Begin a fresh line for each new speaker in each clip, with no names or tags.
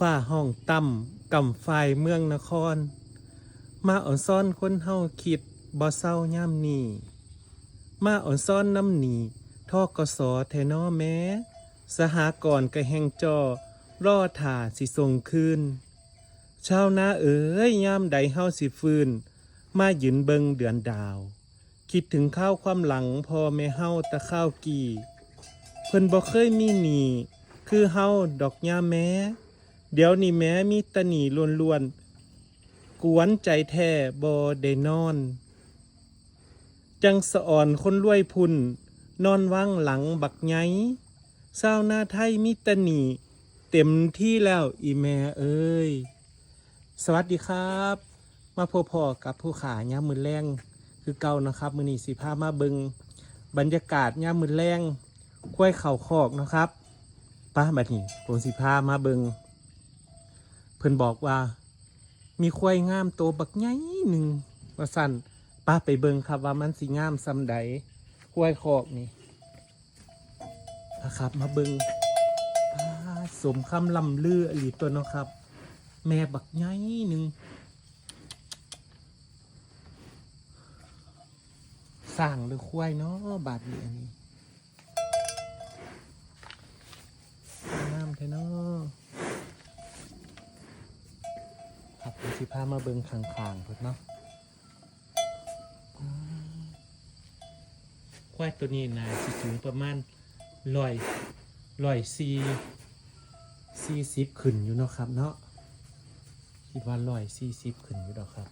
ฝ้าห้องต่ำกำฝ่ายเมืองนคร มาอ่อนซ่อนคนเฮาคิดบ่เศร้าย่ำนีมาอ่อนซ่อนน้ำหนีทอกสอแทนอแม้ สหกรณ์กระแหงจอรอถ่าสิส่งคืนชาวนาเอ๋ยยามใดเฮาสิฟืน มายืนเบิงเดือนดาว คิดถึงข้าวความหลังพอแม่เฮาตะข้าวกี่ เพิ่นบ่เคยมีหนีคือเฮาดอกยาแม้ เดี๋ยวนี้แม้มีตะหนีล้วนๆ กวนใจแท้บ่ได้นอน จังสะอ่อนคนรวยพุ่น นอนว่างหลังบักไงเศร้าวหน้าไทยมีตะหนีเต็มที่แล้วอีแม่เอ้ย สวัสดีครับ มาพบพอกับผู้ขายามมือแรงคือเก่านะครับมือนีสิพามาเบิงบรรยากาศยามมือแรงกล้วยเข่าคอกนะครับป้าบัดนี้ผมสิพามาเบิง เพิ่นบอกว่า มีควายงามโตบักใหญ่หนึ่งว่าสั่นป้าไปเบิงครับว่ามันสิงามซำใดควายคอกนี่นะครับ มาเบิงป้าสมคำลำเลืออหลีตัวเนาะครับ แม่บักใหญ่หนึ่งสร้างหรือควายเนาะบาดนี้อันนี้งามแท้เนาะ ครับผมสิพามาเบิงข้างๆเพิ่นเนาะอ่าควายตัวนี้นะสิสูงประมาณร้อยร้อยสี่สี่สิบขึ้นอยู่เนาะครับเนาะคิดว่าร้อยสี่สิบขึ้นอยู่ดอกครับ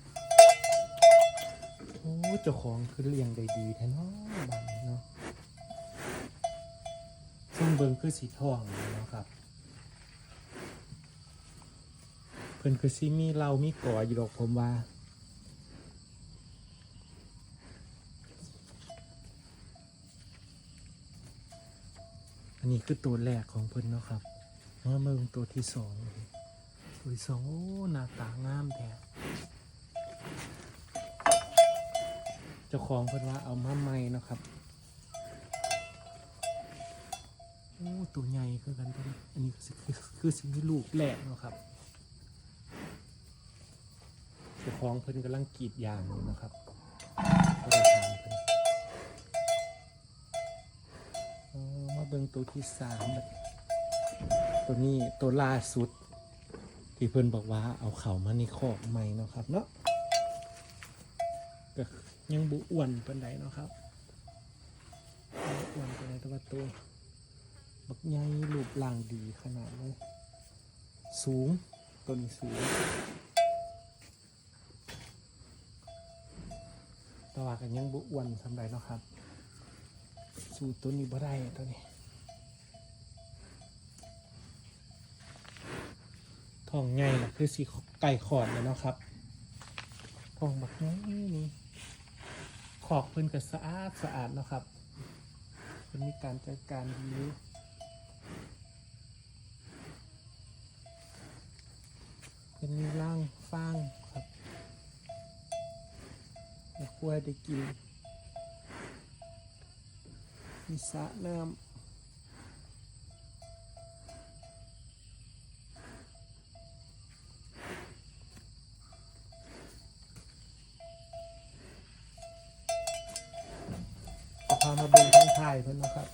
โอ้เจ้าของคือเลี้ยงได้ดีแท้เนาะบ้านนี้เนาะช่วงเบิงคือสีทองเนาะครับ เพิ่นคือซีมีเรามีก่ออยู่ดอกผมว่าอันนี้คือตัวแรกของเพิ่นเนาะครับมาเบิ่งตัวที่สองเลยตัวที่สองโอ้หน้าตางามแท้เจ้าของเพิ่นว่าเอามาใหม่เนาะครับโอ้ตัวใหญ่คือกันตัวนี้อันนี้คือคือคือสิ่งที่ลูกแรกเนาะครับ เจ้าของเพิ่นกำลังกรีดยางอยู่นะครับก็เลยถามเพิ่นมาเบิ่งตัวที่สามตัวนี้ตัวล่าสุด ที่เพื่อนบอกว่าเอาเข่ามาในคอกใหม่นะครับเนาะก็ยังบุอ้วนเป็นไดเนาะครับบ่อ้วนเป็นไดแต่ว่าตัวบักใหญ่รูปร่างดีขนาดเลย สูงตัวนี้สูง แต่ว่ากันยังบุอ้วนสำใดเนาะครับ สูตัวนี้บ่ได้ตัวนี้ทองใหญ่นะคือสีไก่ขอดเลยเนาะครับทองแบักน้นี่ขอกเพิ่นก็สะอาดสะอาดเนาะครับเพิ่นมีการจัดการดีเป็นร่างฟาง ครับให้วยได้กิน มีสระน้ำเอาพามาเบิ่งทางถ่ายเพิ่นนะครับ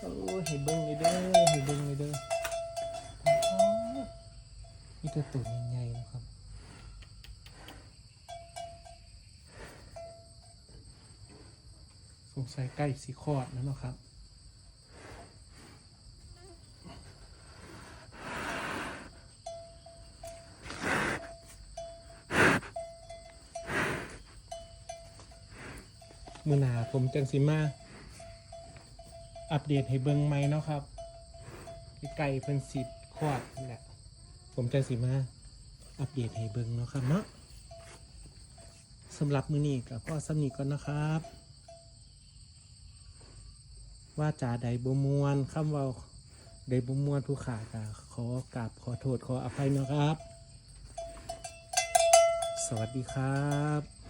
โอ้ยให้เบิ่งเลยเด้อให้เบิ่งเลยเด้ออ๋อมีแต่ตัวใหญ่ๆนะครับ ส งสัยใกล้สีคอดแล้วเนาะครับมือหนาผมจังสิมา อัปเดตให้เบิ่งไหมเนาะครับไก่เพิ่นสิบคลอดนั่นแหละผมจังสิมา อัปเดตให้เบิ่งเนาะครับเนาะสำหรับมือนี้กับพ่อสำนีก่อนนะครับ ว่าจ่าใดบมวนคำเว่าใดบมวนผู้ขากะขอกราบขอโทษขออภัยนะครับ สวัสดีครับ